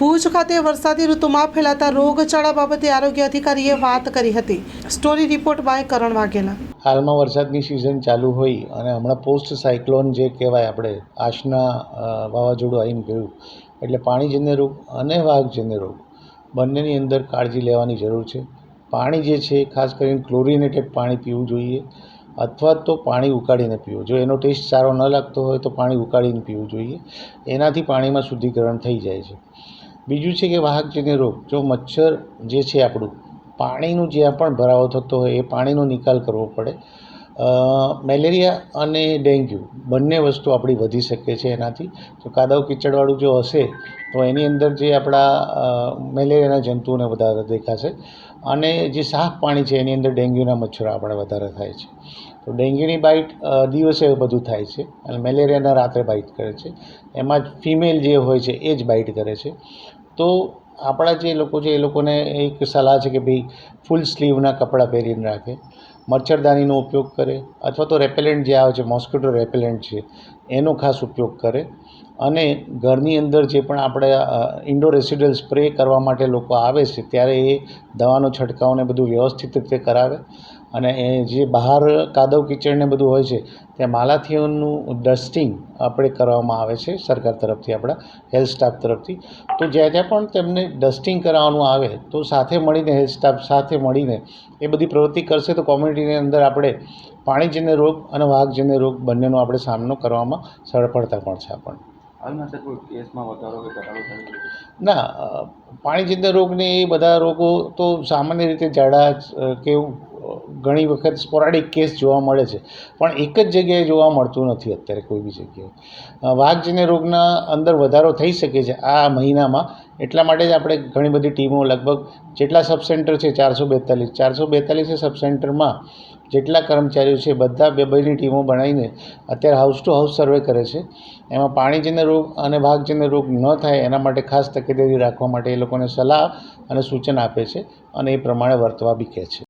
ભુજ ખાતે વરસાદી ઋતુમાં ફેલાતા રોગચાળા બાબતે આરોગ્ય અધિકારીએ વાત કરી હતી. Story report by Karan Vaghela. હાલમાં વરસાદની સિઝન ચાલુ હોય અને હમણાં પોસ્ટ સાયક્લોન જે કહેવાય આપણે, આશના વાવાઝોડું આવીને ગયું. એટલે પાણીજન્ય રોગ અને વાહકજન્ય રોગ બંનેની અંદર કાળજી લેવાની જરૂર છે. પાણી જે છે, ખાસ કરીને ક્લોરિનેટેડ પાણી પીવું જોઈએ અથવા તો પાણી ઉકાળીને પીવું. જો એનો ટેસ્ટ સારો ન લાગતો હોય તો પાણી ઉકાળીને પીવું જોઈએ. એનાથી પાણીમાં શુદ્ધિકરણ થઈ જાય છે. બીજું છે કે વાહકજન્ય રોગ જો મચ્છર જે છે આપણું, પાણીનું જ્યાં પણ ભરાવો થતો હોય એ પાણીનો નિકાલ કરવો પડે. મેલેરિયા અને ડેન્ગ્યુ બંને વસ્તુ આપણી વધી શકે છે એનાથી. તો કાદવ કીચડવાળું જો હશે, તો એની અંદર જે આપણા મેલેરિયાના જંતુઓને વધારે દેખાશે. અને જે સાફ પાણી છે એની અંદર ડેન્ગ્યુના મચ્છરો આપણે વધારે થાય છે. તો ડેન્ગ્યુની બાઇટ દિવસે બધું થાય છે અને મેલેરિયાના રાત્રે બાઇટ કરે છે. એમાં જ ફિમેલ જે હોય છે એ જ બાઇટ કરે છે. તો આપણા જે લોકો છે, એ લોકોને એક સલાહ છે કે ભાઈ ફૂલ સ્લીવના કપડાં પહેરીને રાખે. મચ્છરદાનીનો ઉપયોગ કરે અથવા તો રેપેલેન્ટ જે આવે છે મોસ્કિટો રેપેલેન્ટ છે, એનો ખાસ ઉપયોગ કરે. અને ઘરની અંદર જે પણ આપણે ઇન્ડોર રેસિડલ સ્પ્રે કરવા માટે લોકો આવે છે, ત્યારે એ દવાનો છંટકાવને બધું વ્યવસ્થિત રીતે કરાવે. અને એ જે બહાર કાદવ કિચડને બધું હોય છે ત્યાં માલાથીઓનું ડસ્ટિંગ આપણે કરવામાં આવે છે સરકાર તરફથી આપણા હેલ્થ સ્ટાફ તરફથી તો જ્યાં જ્યાં પણ તેમને ડસ્ટિંગ કરાવવાનું આવે તો સાથે મળીને હેલ્થ સ્ટાફ સાથે મળીને એ બધી પ્રવૃત્તિ કરશે તો કોમ્યુનિટીની અંદર આપણે પાણીજન્ય રોગ અને વાઘજન્ય રોગ બંનેનો આપણે સામનો કરવામાં સફળતા પણ છે આપણને? ના પાણીજન્ય રોગને એ બધા રોગો તો સામાન્ય રીતે ઝાડા કે એવું ઘણી વખત સ્પોરાડિક કેસ જોવા મળે છે. પણ એક જ જગ્યાએ જોવા મળતું નથી અત્યારે કોઈ બી જગ્યાએ. વાઘજન્ય રોગના અંદર વધારો થઈ શકે છે આ મહિનામાં. એટલા માટે જ આપણે ઘણી બધી ટીમો લગભગ જેટલા સબ સેન્ટર છે ચારસો બેતાલીસ, ચારસો બેતાલીસે સબ સેન્ટરમાં જેટલા કર્મચારીઓ છે બધા બે બેની ટીમો બનાવીને અત્યારે હાઉસ ટુ હાઉસ સર્વે કરે છે. એમાં પાણીજન્ય રોગ અને ભાગજન્ય રોગ ન થાય એના માટે ખાસ તકેદારી રાખવા માટે એ લોકોને સલાહ અને સૂચન આપે છે અને એ પ્રમાણે વર્તવા બી કહે છે.